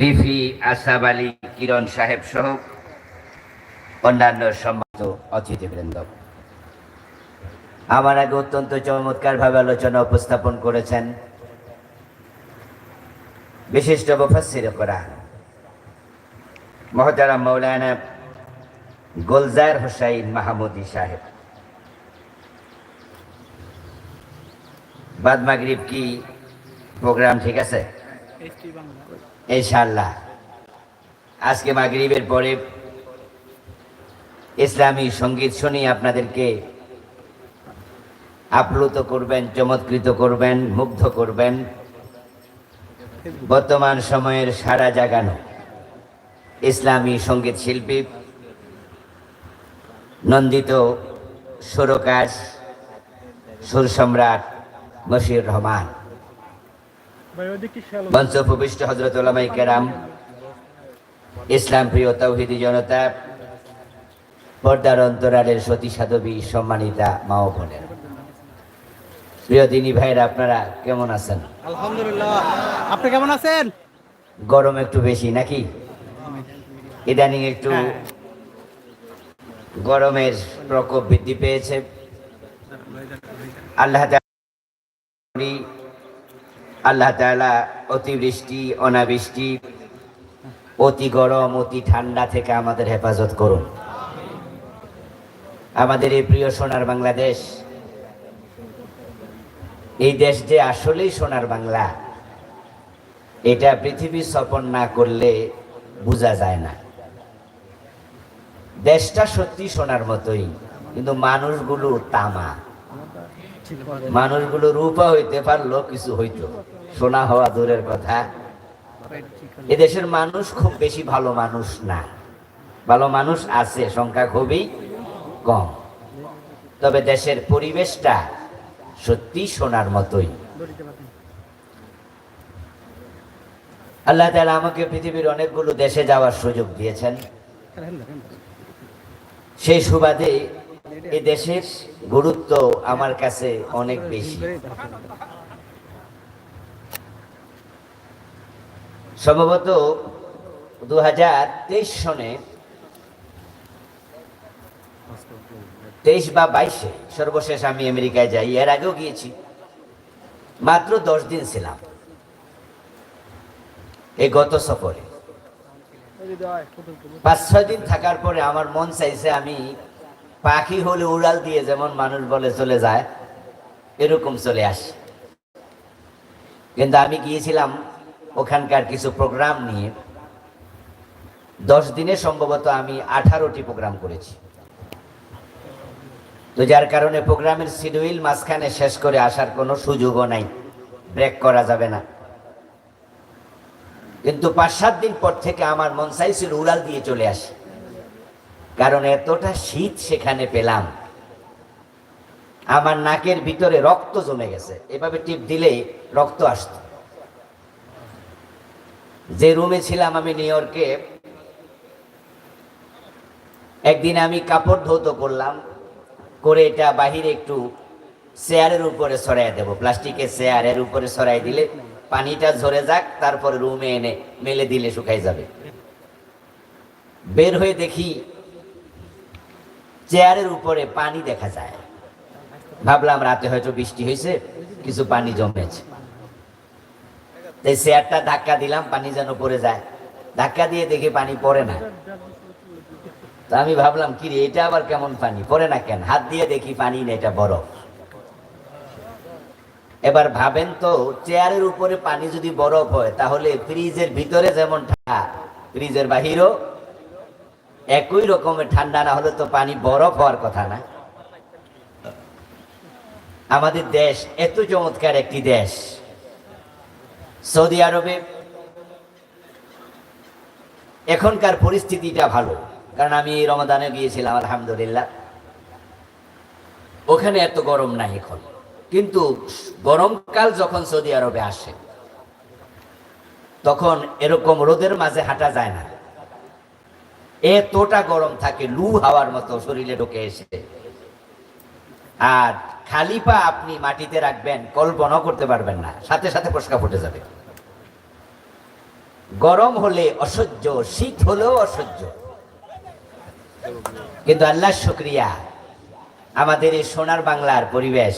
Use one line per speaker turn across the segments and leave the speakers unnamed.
বিফি আসাব আলী কিরণ সাহেব সহ অন্যান্য সম্মানিত অতিথিবৃন্দ। আমার আগে অত্যন্ত চমৎকারভাবে আলোচনা উপস্থাপন করেছেন বিশিষ্ট মুফাসসির কোরআন মহতারাম মৌলানা গোলজার হুসাইন মাহমুদি সাহেব। বাদ মাগরিব কি প্রোগ্রাম ঠিক আছে? ইনশাল্লাহ আজকে মাগরিবের পরে ইসলামী সংগীত শুনিয়ে আপনাদেরকে আপ্লুত করবেন, চমৎকৃত করবেন, মুগ্ধ করবেন। বর্তমান সময়ের সারা জাগানো ইসলামী সংগীত শিল্পী, নন্দিত সুরকাশ সুর সম্রাট মশির রহমান। মঞ্চ উপবিষ্ট হজরত ওলামাই কেরাম ইসলাম প্রিয় তৌহিদি জনতা পর্দার অন্তরালের সতী সাধবী সম্মানিতা মা ও বোনের। প্রিয় দিনী ভাইরা আপনারা কেমন আছেন?
আলহামদুলিল্লাহ। আপনি কেমন আছেন?
গরম একটু বেশি নাকি? ইদানিং একটু
হ্যাঁ।
গরমের প্রকোপ বৃদ্ধি পেয়েছে। আল্লাহ আল্লাহ তাআলা অতিবৃষ্টি অনাবৃষ্টি, অতি গরম, অতি ঠান্ডা থেকে আমাদের হেফাজত করুন। আমাদের এই প্রিয় সোনার বাংলাদেশ, এই দেশ যে আসলেই সোনার বাংলা, এটা পৃথিবী সফর না করলে বোঝা যায় না। দেশটা সত্যি সোনার মতোই, কিন্তু মানুষগুলো তামা। মানুষগুলো রূপা হইতে পারল কিছু হইতো। সোনা হওয়া দূরের কথা। এদেশের মানুষ খুব বেশি ভালো মানুষ না। ভালো মানুষ আছে সংখ্যা খুবই কম। তবে দেশের পরিবেশটা সত্যি সোনার মতোই। আল্লাহ তাআলা আমাকে পৃথিবীর অনেকগুলো দেশে যাওয়ার সুযোগ দিয়েছেন। সেই সুবাদে এই দেশের গুরুত্ব আমার কাছে অনেক বেশি। সম্ভবত দু হাজার তেইশ সনে, তেইশ বা বাইশে সর্বশেষ আমি আমেরিকায় যাই, এর আগেও গিয়েছি। মাত্র দশ দিন ছিলাম। এই গত সফরে। পাঁচ ছয় দিন থাকার পরে আমার মন চাইছে আমি পাখি হলে উড়াল দিয়ে যেমন মানুষ বলে চলে যায়, এরকম চলে আসে। কিন্তু আমি গিয়েছিলাম ওখানকার কিছু প্রোগ্রাম নিয়ে। দশ দিনে সম্ভবত আমি আঠারোটি প্রোগ্রাম করেছি। তো যার কারণে প্রোগ্রামের শিডিউল মাঝখানে শেষ করে আসার কোনো সুযোগও নাই ব্রেক করা যাবে না। কিন্তু পাঁচ সাত দিন পর থেকে আমার মন উড়াল দিয়ে চলে আসি। কারণ এতটা শীত সেখানে পেলাম। আমার নাকের ভিতরে রক্ত জমে গেছে। এভাবে টিপ দিলে রক্ত আসত। যে রুমে ছিলাম আমি নিউ ইয়র্কে, একদিন আমি কাপড় ধৌত করলাম, করে এটা বাহিরে একটু চেয়ারের উপরে সরাই দেব। প্লাস্টিকের চেয়ারের উপরে সরাই দিলে পানিটা ঝরে যাক, তারপরে রুমে এনে মেলে দিলে শুকাই যাবে। বের হয়ে দেখি চেয়ারের উপরে পানি দেখা যায়। ভাবলাম রাতে হয়তো বৃষ্টি হয়েছে, কিছু পানি জমেছে। তাই চেয়ারটা ধাক্কা দিলাম, পানি যেন পড়ে যায়। ধাক্কা দিয়ে দেখি পানি পড়ে না। তা আমি ভাবলাম, কি রে, এটা আবার কেমন পানি? পড়ে না কেন? হাত দিয়ে দেখি পানি না এটা বরফ। এবার ভাবেন তো, চেয়ারের উপরে পানি যদি বরফ হয়, তাহলে ফ্রিজের ভিতরে যেমন ঠান্ডা, ফ্রিজের বাহিরও একই রকমের ঠান্ডা না হলে তো পানি বরফ হওয়ার কথা না। আমাদের দেশ এত চমৎকার একটি দেশ। সৌদি আরবে এখনকার পরিস্থিতিটা ভালো, কারণ আমি রমাদানে গিয়েছিলাম, আলহামদুলিল্লাহ। ওখানে এত গরম নাই এখন, কিন্তু গরমকাল যখন সৌদি আরবে আসে, তখন এরকম রোদের মাঝে হাঁটা যায় না। এতটা গরম থাকে, লু হাওয়ার মতো শরীরে ঢুকে এসে। আর খালি পা আপনি মাটিতে রাখবেন, কল্পনাও করতে পারবেন না, সাথে সাথে ফসকা ফুটে যাবে। গরম হলে অসহ্য, শীত হলেও অসহ্য। কিন্তু আল্লাহ শুক্রিয়া, আমাদের এই সোনার বাংলার পরিবেশ,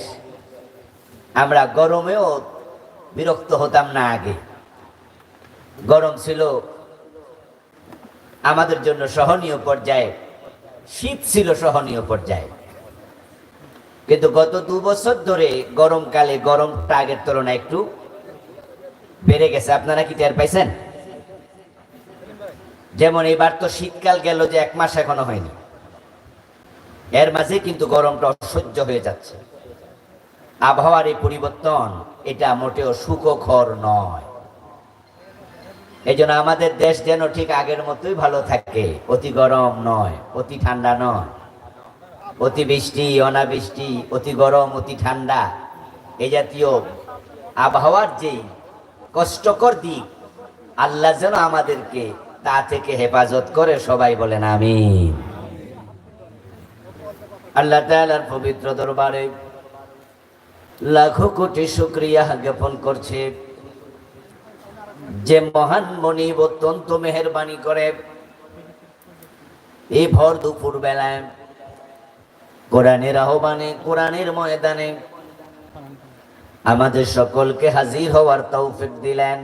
আমরা গরমেও বিরক্ত হতাম না আগে। গরম ছিল আমাদের জন্য সহনীয় পর্যায়ে, শীত ছিল সহনীয় পর্যায়ে। কিন্তু গত দু বছর ধরে গরমকালে গরমটা আগের তুলনায় একটু বেড়ে গেছে। আপনারা কি টের পাইছেন? যেমন এবার তো শীতকাল গেল যে এক মাস এখনও হয়নি। এর মাঝে কিন্তু গরমটা অসহ্য হয়ে যাচ্ছে। আবহাওয়ার এই পরিবর্তন, এটা মোটেও সুখকর নয়। এই জন্য আমাদের দেশ যেন ঠিক আগের মতোই ভালো থাকে। অতি গরম নয়, অতি ঠান্ডা নয়। অতি বৃষ্টি, অনাবৃষ্টি, অতি গরম, অতি ঠান্ডা। এই জাতীয় আবহাওয়ার যেই কষ্টকর দিক, আল্লাহ যেন আমাদেরকে তা থেকে হেফাজত করে, সবাই বলেন আমি আল্লাহ তাআলার পবিত্র দরবারে লাখো কোটি শুক্রিয়া জ্ঞাপন করছে। যে মহান মনিব অত্যন্ত মেহরবানি করে। এই ভর দুপুর বেলায় কোরআনের আহ্বানে, কোরআনের ময়দানে আমাদের সকলকে হাজির হওয়ার তৌফিক দিলেন।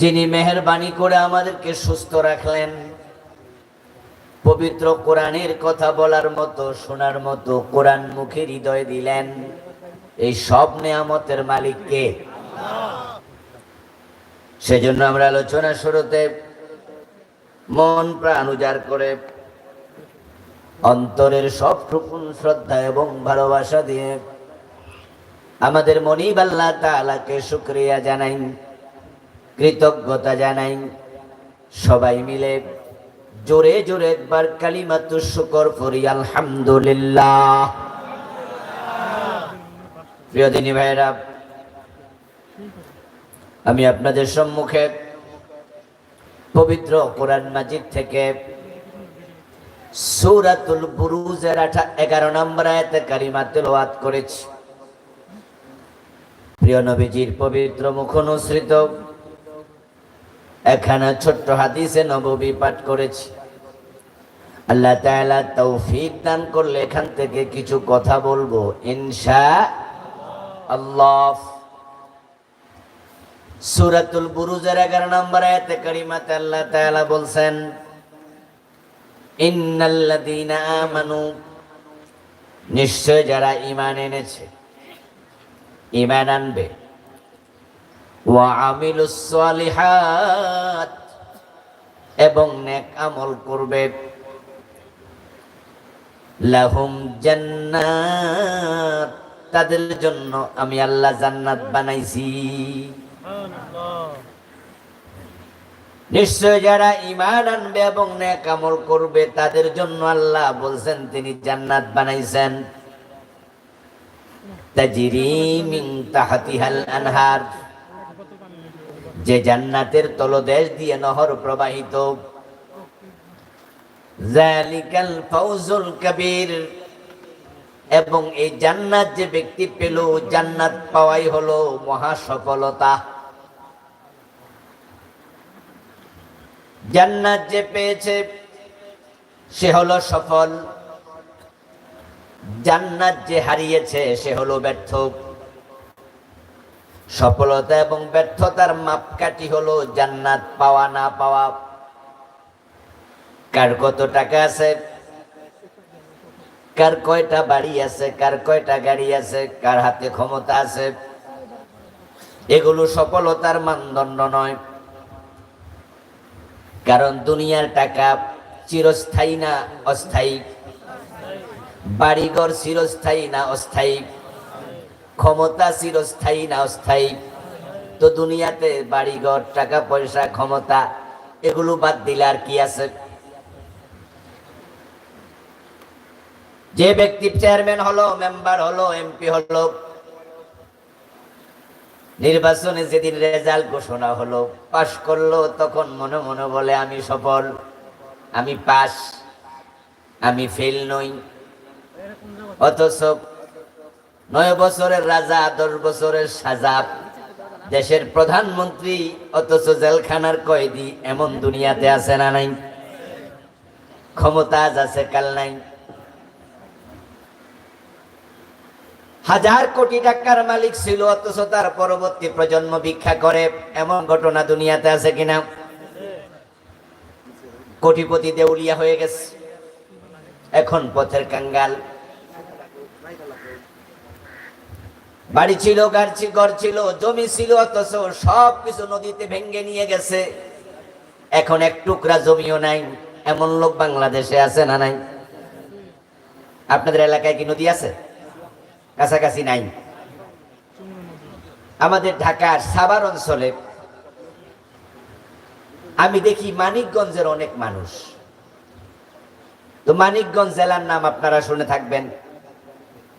যিনি মেহরবানি করে আমাদেরকে সুস্থ রাখলেন, পবিত্র কোরআনের কথা বলার মতো, শোনার মতো কোরআন মুখে হৃদয় দিলেন। এই সব নেয়ামতের মালিককে সেজন্য আমরা আলোচনা শুরুতে মন প্রাণ উজাড় করে অন্তরের সব টুকুন শ্রদ্ধা এবং ভালোবাসা দিয়ে আমাদের মনিব আল্লাহ তাআলাকে শুক্রিয়া জানাই, কৃতজ্ঞতা জানাই। সবাই মিলে জোরে জোরে একবার কালিমাতু শুকর করি, আলহামদুলিল্লাহ। প্রিয় দিনী ভাইরা আমি আপনাদের সম্মুখে পবিত্র কোরআন মাজিদ থেকে সূরাতুল বুরুজের আঠা এগারো নম্বর আয়াতে কারিমা তেলাওয়াত করেছি। প্রিয় নবীজির পবিত্র মুখ অনুসৃত এখানে ছোট্ট হাদিসে নববী পাঠ করেছি। আল্লাহ তাআলা তৌফিক দান করলে এখান থেকে কিছু কথা বলব। ইনশা আল্লাহ। সূরাতুল বুরুজের 11 নম্বর আয়াতে কারিমাতে আল্লাহ তাআলা বলছেন, ইন্নাল্লাযীনা আমানু। নিশ্চয় যারা ঈমান এনেছে, ঈমান আনবে। ওয়া আমিলুস সালিহাত, এবং নেক আমল করবে। লাহুম জান্নাত, তাদের জন্য আমি আল্লাহ জান্নাত বানাইছি। নিশ্চয় যারা ইমান আনবে এবং নেক আমল করবে, তাদের জন্য আল্লাহ বলছেন, তিনি জান্নাত বানাইছেন। আনহার, যে জান্নাতের তলদেশ দিয়ে নহর প্রবাহিত। জালিকাল কবির, এবং এই জান্নাত যে ব্যক্তি পেল, জান্নাত পাওয়াই হলো মহা সফলতা। জান্নাত যে পেয়েছে, সে হলো সফল। জান্নাত যে হারিয়েছে, সে হলো ব্যর্থ। সফলতা এবং ব্যর্থতার মাপকাঠি হলো জান্নাত পাওয়া, না পাওয়া। কার কত টাকা আছে? কার কয়টা বাড়ি আছে? কার কয়টা গাড়ি আছে? কার হাতে ক্ষমতা আছে? এগুলো সফলতার মানদণ্ড নয়। কারণ দুনিয়ার টাকা চিরস্থায়ী না অস্থায়ী? বাড়িঘর চিরস্থায়ী না অস্থায়ী? ক্ষমতা চিরস্থায়ী না অস্থায়ী? তো দুনিয়াতে বাড়িঘর, টাকা পয়সা, ক্ষমতা, এগুলো বাদ দিলে আর কি আছে? যে ব্যক্তি চেয়ারম্যান হলো মেম্বার হলো এমপি হলো নির্বাচনে যেদিন রেজাল্ট ঘোষণা হলো, পাশ করল, তখন মনে মনে বলে, আমি সফল, আমি পাস আমি ফেল নই। অথচ নয় বছরের রাজা, দশ বছরের সাজা, দেশের প্রধানমন্ত্রী, অথচ জেলখানার কয়েদি এমন দুনিয়াতে আছে না নাই? ক্ষমতা আছে, কাল নাই। হাজার কোটি টাকার মালিক ছিল, অথচ তার পরবর্তী প্রজন্ম ভিক্ষা করে। এমন ঘটনা দুনিয়াতে আছে কিনা? কোটিপতি দেউলিয়া হয়ে গেছে। এখন পথের কাঙ্গাল। বাড়ি ছিল গাড় ছিল, ঘর ছিল, জমি ছিল, অথচ সব কিছু নদীতে ভেঙ্গে নিয়ে গেছে। এখন এক টুকরা জমিও নাই। এমন লোক বাংলাদেশে আছে না নাই? আপনাদের এলাকায় কি নদী আছে? কাছাকাছি নাই। আমাদের ঢাকার সাবার অঞ্চলে আমি দেখি মানিকগঞ্জের অনেক মানুষ। তো মানিকগঞ্জ জেলার নাম আপনারা শুনে থাকবেন।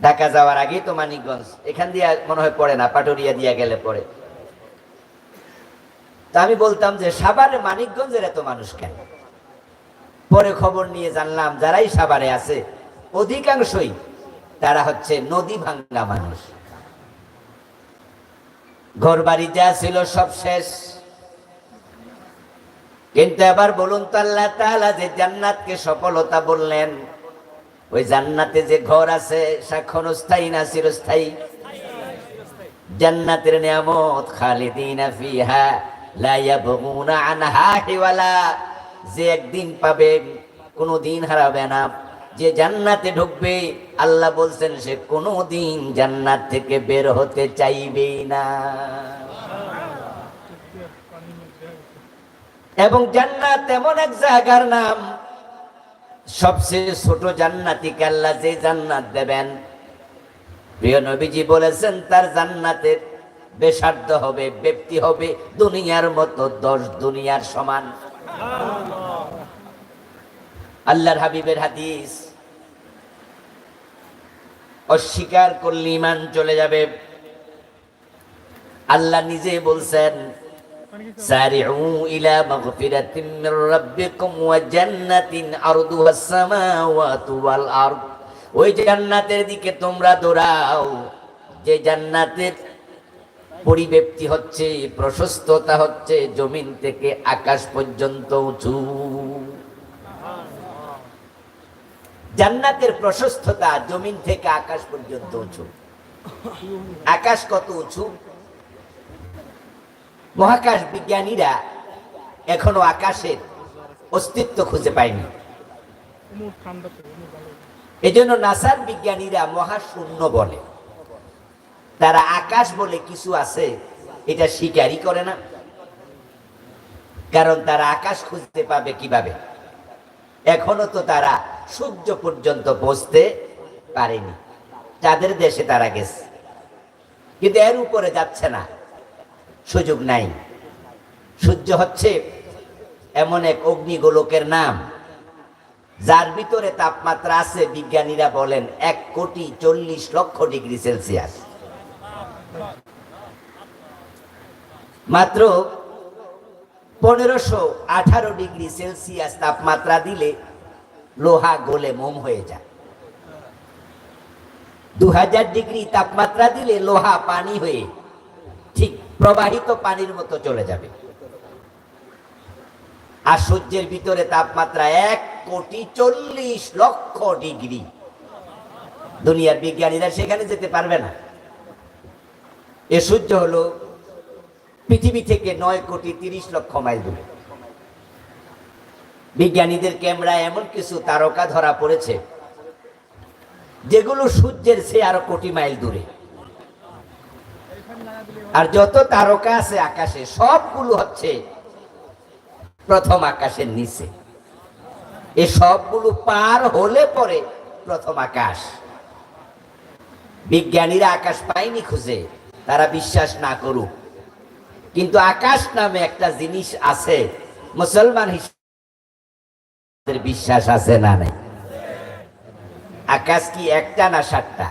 ঢাকা যাওয়ার আগেই তো মানিকগঞ্জ, এখান দিয়ে মনে হয় পড়ে না, পাটুরিয়া দিয়া গেলে পড়ে। তা আমি বলতাম যে সাভারে, মানিকগঞ্জের এত মানুষ কেন? পরে খবর নিয়ে জানলাম, যারাই সাবারে আছে, অধিকাংশই তারা হচ্ছে নদী ভাঙ্গা মানুষ। ঘর বাড়ি যা ছিল সব শেষ। কিন্তু এবার বলুন তো আল্লাহ তাআলা যে জান্নাতকে সফলতা বললেন, ওই জান্নাতে যে ঘর আছে স্থায়ী না চিরস্থায়ী? জান্নাতের নিয়ামত খালিদিনা ফিহা, লা ইয়াবগুনা আনহা হিওয়ালা। যে একদিন পাবে কোনো দিন হারাবে না। যে জান্নাতে ঢুকবে, আল্লাহ বলছেন, সে কোনো দিন জান্নাত থেকে বের হতে চাইবেই না। এবং জান্নাত এমন এক জায়গার নাম, সবচেয়ে ছোট জান্নাতিকে আল্লাহ যে জান্নাত দেবেন, প্রিয় নবীজি বলেছেন, তার জান্নাতের বেসার্ধ হবে, ব্যক্তি হবে দুনিয়ার মতো দশ দুনিয়ার সমান। আল্লাহর হাবিবের হাদিস অস্বীকার করলে ইমান চলে যাবে। আল্লাহ নিজে বলছেন, সারিউ ইলা ওয়া জান্নাতিন ওই জান্নাতের দিকে তোমরা যে জান্নাতের হচ্ছে, প্রশস্ততা হচ্ছে, জমিন থেকে আকাশ পর্যন্ত উঁচু। জান্নাতের প্রশস্ততা জমিন থেকে আকাশ পর্যন্ত উঁচু। আকাশ কত উঁচু? মহাকাশ বিজ্ঞানীরা এখনও আকাশের অস্তিত্ব খুঁজে পায়নি। এজন্য নাসার বিজ্ঞানীরা মহাশূন্য বলে। তারা আকাশ বলে কিছু আছে, এটা স্বীকারই করে না। কারণ তারা আকাশ খুঁজতে পাবে কীভাবে? এখনও তো তারা সূর্য পর্যন্ত পৌঁছতে পারেনি। যাদের দেশে তারা গেছে। কিন্তু এর উপরে যাচ্ছে না। সুযোগ নাই। সূর্য হচ্ছে এমন এক অগ্নিগোলকের নাম। যার ভিতরে তাপমাত্রা আছে, বিজ্ঞানীরা বলেন, এক কোটি চল্লিশ লক্ষ ডিগ্রি সেলসিয়াস। মাত্র পনেরোশো আঠারো ডিগ্রি সেলসিয়াস তাপমাত্রা দিলে লোহা গলে মোম হয়ে যায়। দু হাজার ডিগ্রি তাপমাত্রা দিলে লোহা পানি হয়ে ঠিক প্রবাহিত পানির মতো চলে যাবে। আর সূর্যের ভিতরে তাপমাত্রা এক কোটি চল্লিশ লক্ষ ডিগ্রি। দুনিয়ার বিজ্ঞানীরা সেখানে যেতে পারবে না। এ সূর্য হলো পৃথিবী থেকে নয় কোটি তিরিশ লক্ষ মাইল দূরে। বিজ্ঞানীদের ক্যামেরা এমন কিছু তারকা ধরা পড়েছে, যেগুলো সূর্যের সে আরও কোটি মাইল দূরে। আর যত তারকা আছে আকাশে, সবগুলো হচ্ছে প্রথম আকাশের নিচে। এ সবগুলো পার হলে পরে প্রথম আকাশ। বিজ্ঞানীরা আকাশ পায়নি খুঁজে, তারা বিশ্বাস না করুক। কিন্তু আকাশ নামে একটা জিনিস আছে, মুসলমান হিসেবে বিশ্বাস আছে না নাই? আকাশ কি একটা না সাতটা?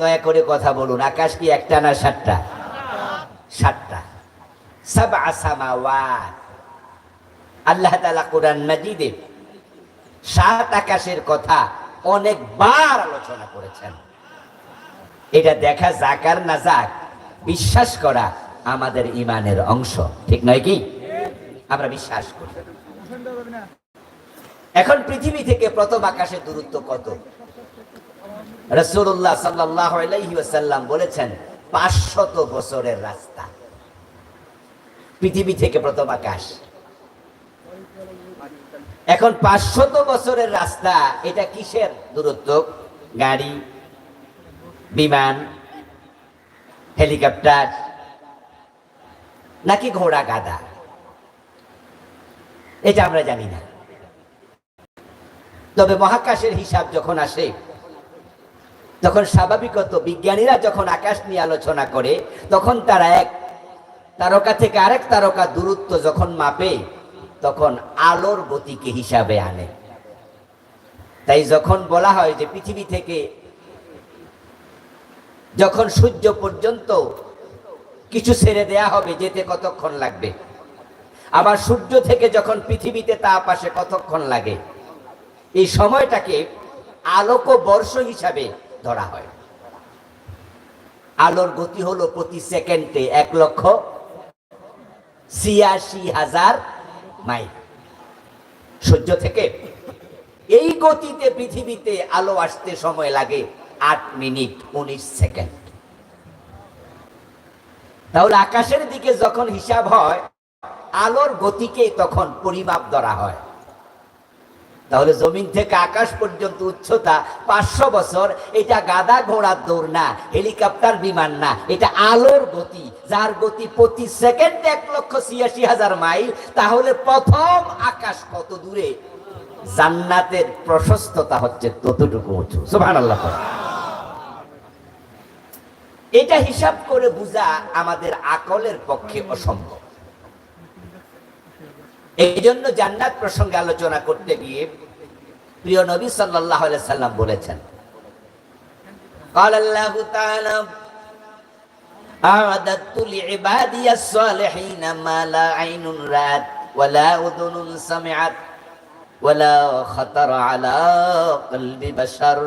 দয়া করে কথা বলুন, আকাশ কি একটা না সাতটা? সাতটা। সব আসামাওয়াত আল্লাহ তালা কোরআন মাজিদে সাত আকাশের কথা অনেকবার আলোচনা করেছেন। এটা দেখা যাক আর না যাক, বিশ্বাস করা আমাদের ইমানের অংশ, ঠিক নয় কি? আমরা বিশ্বাস করি। এখন পৃথিবী থেকে প্রথম আকাশের দূরত্ব কত? রসুল্লাহ সাল্লাম বলেছেন, পাঁচশত বছরের রাস্তা। পৃথিবী থেকে প্রথম আকাশ। এখন পাঁচশত বছরের রাস্তা, এটা কিসের দূরত্ব? গাড়ি, বিমান, হেলিকপ্টার, নাকি ঘোড়া গাদা এটা আমরা জানি না। তবে মহাকাশের হিসাব যখন আসে, তখন স্বাভাবিকত বিজ্ঞানীরা যখন আকাশ নিয়ে আলোচনা করে, তখন তারা এক তারকা থেকে আরেক তারকা দূরত্ব যখন মাপে, তখন আলোর গতিকে হিসাবে আনে। তাই যখন বলা হয় যে পৃথিবী থেকে যখন সূর্য পর্যন্ত কিছু ছেড়ে দেয়া হবে, যেতে কতক্ষণ লাগবে? আবার সূর্য থেকে যখন পৃথিবীতে তাপ আসে কতক্ষণ লাগে? এই সময়টাকে আলোক বর্ষ হিসাবে ধরা হয়। আলোর গতি হলো প্রতি সেকেন্ডে এক লক্ষ ছিয়াশি হাজার মাইল। সূর্য থেকে এই গতিতে পৃথিবীতে আলো আসতে সময় লাগে আট মিনিট উনিশ সেকেন্ড। তাহলে আকাশের দিকে যখন হিসাব হয় আলোর গতিকে তখন পরিমাপ ধরা হয়। তাহলে জমিন থেকে আকাশ পর্যন্ত উচ্চতা পাঁচশো বছর, এটা গাদা ঘোড়ার দৌড় না, হেলিকপ্টার বিমান না, এটা আলোর গতি, যার গতি প্রতি সেকেন্ডে এক লক্ষ ছিয়াশি হাজার মাইল, তাহলে প্রথম আকাশ কত দূরে? জান্নাতের প্রশস্ততা হচ্ছে ততটুকু উঁচু। সুবহান আল্লাহ এটা হিসাব করে বোঝা আমাদের আকলের পক্ষে অসম্ভব। এই জন্য জান্নাত প্রসঙ্গে আলোচনা করতে গিয়ে প্রিয় নবী সাল্লাল্লাহু আলাইহি সাল্লাম বলেছেন قال الله تعالى أعددت لعبادي الصالحين ما لا عين رأت ولا أذن سمعت ولا خطر على قلب بشر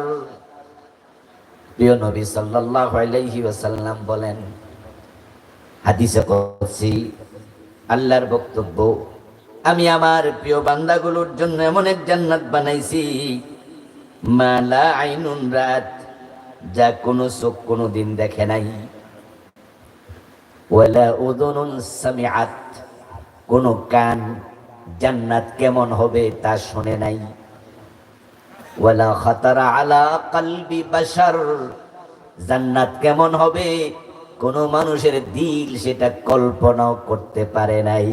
প্রিয় নবী সাল্লাল্লাহু আলাইহি ওয়াসাল্লাম বলেন হাদিসে কুদসি আল্লাহর বক্তব্য আমি আমার প্রিয় বান্দাগুলোর জন্য এমন এক জান্নাত বানাইছি। মালা আইনুন রাত, যা কোনো চোখ কোনো দিন দেখে নাই। ওয়ালা উদুনুন সামিআত, কোনো কান জান্নাত কেমন হবে তা শুনে নাই। ওয়ালা খাতারা আলা কলবি বাশার, জান্নাত কেমন হবে কোন মানুষের দিল সেটা কল্পনাও করতে পারে নাই।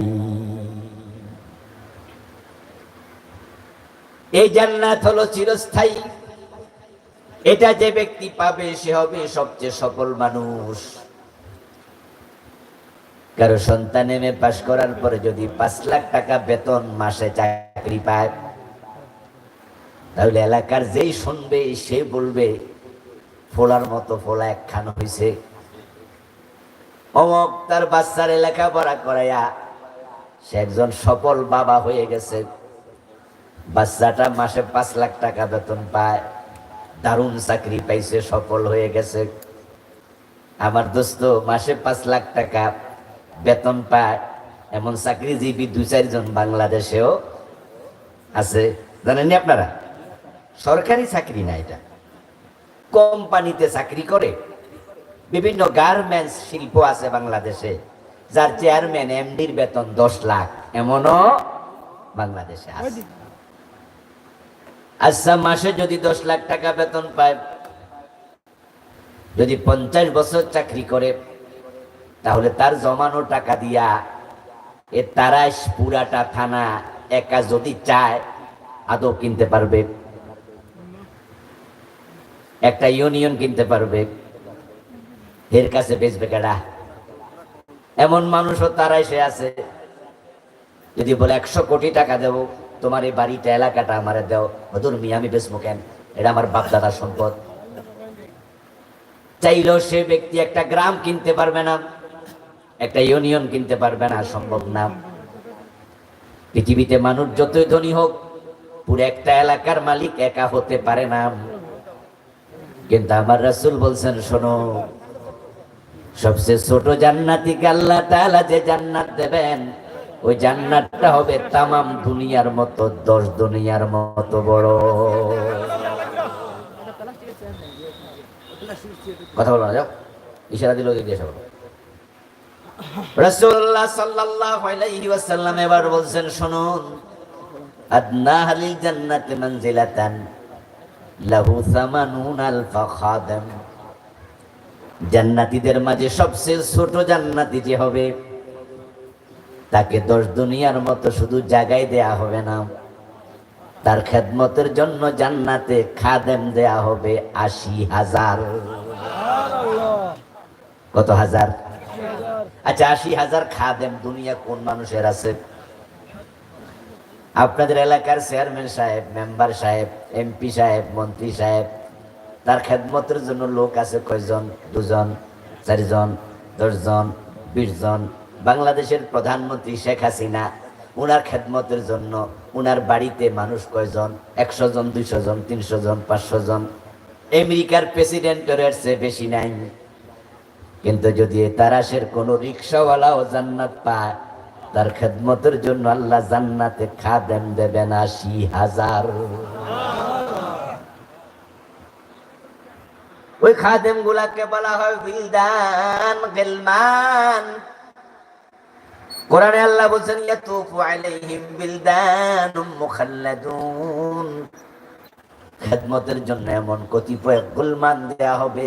এই জান্নাত হলো চিরস্থায়ী। এটা যে ব্যক্তি পাবে, সে হবে সবচেয়ে সফল মানুষ। কারও সন্তান এমএ পাশ করার পরে যদি পাঁচ লাখ টাকা বেতন মাসে চাকরি পায়, তাহলে এলাকার যেই শুনবে, সে বলবে, ফোলার মতো ফোলা একখান হয়েছে অমক তার বাচ্চার লেখাপড়া করাইয়া, সে একজন সফল বাবা হয়ে গেছে। বাচ্চাটা মাসে পাঁচ লাখ টাকা বেতন পায়। দারুণ চাকরি পাইছে, সফল হয়ে গেছে। আমার দোস্ত মাসে পাঁচ লাখ টাকা বেতন পায়। এমন চাকরিজীবী দু চারজন বাংলাদেশেও আছে। জানেননি আপনারা? সরকারি চাকরি না এটা। কোম্পানিতে চাকরি করে। বিভিন্ন গার্মেন্টস শিল্প আছে বাংলাদেশে, যার চেয়ারম্যান এমডির বেতন দশ লাখ। এমনও বাংলাদেশে আছে। আচ্ছা মাসে যদি দশ লাখ টাকা বেতন পায়, যদি পঞ্চাশ বছর চাকরি করে, তাহলে তার জমানো টাকা দিয়া এ তারাইশ পুরাটা থানা একা যদি চায়, আদৌ কিনতে পারবে? একটা ইউনিয়ন কিনতে পারবে? এর কাছে বেচবে কেডা? এমন মানুষও তারাই সে আছে। যদি বলে একশো কোটি টাকা দেবো তোমার এই বাড়িটা, এলাকাটা আমার দেও। হদুর মিয়া, আমি বেচবো কেন? এটা আমার বাপ দাদার সম্পদ। চাইলেও সে ব্যক্তি একটা গ্রাম কিনতে পারবে না, একটা ইউনিয়ন কিনতে পারবে না, সম্ভব না। পৃথিবীতে মানুষ যতই ধনী হোক, পুরো একটা এলাকার মালিক একা হতে পারে না। কিন্তু আমার রাসূল বলছেন, শোনো, সবচেয়ে ছোট জান্নাতিকে আল্লাহ তাআলা যে জান্নাত দেবেন ওই জান্নাতটা হবে তামাম দুনিয়ার মতো, দশ দুনিয়ার মতো বড়। কথা বলো না, যাও। ইশারা দিল এসে বলো। রাসূলুল্লাহ সাল্লাল্লাহু আলাইহি ওয়াসাল্লাম এবার বলছেন, শুনুন, আদনা হালিল জান্নাতে মানজিলাতান, লাহু সামানুন আলফা খাদাম জান্নাতীদের মাঝে সবচেয়ে ছোট জান্নাতি যে হবে? তাকে দশ দুনিয়ার মতো শুধু জায়গায় দেয়া হবে না। তার খেদমতের জন্য জান্নাতে খাদেম দেয়া হবে আশি হাজার। কত হাজার? আচ্ছা আশি হাজার খাদেম দুনিয়া কোন মানুষের আছে? আপনাদের এলাকার চেয়ারম্যান সাহেব, মেম্বার সাহেব, এমপি সাহেব, মন্ত্রী সাহেব, তার খেদমতের জন্য লোক আছে কয়জন? দুজন, চারজন, দশজন বিশ জন বাংলাদেশের প্রধানমন্ত্রী শেখ হাসিনা, উনার খেদমতের জন্য উনার বাড়িতে মানুষ কয়জন? একশো জন, দুইশো জন, তিনশো জন, পাঁচশো জন। আমেরিকার প্রেসিডেন্টের এর চেয়ে বেশি নাই। কিন্তু যদি তারাশের কোন রিক্সাওয়ালাও জান্নাত পায়, তার খেদমতের জন্য আল্লাহ জান্নাতে খাদেম দেবেন আশি হাজার। ওই খাদেম গুলাকে বলা হয় বিলদান গেলমান। কোরআনে আল্লাহ বলছেন ইয়াতুফু আলাইহিম বিলদানুম মুখাল্লাদুন। খেদমতের জন্য এমন কতিপয় গুলমান দেয়া হবে।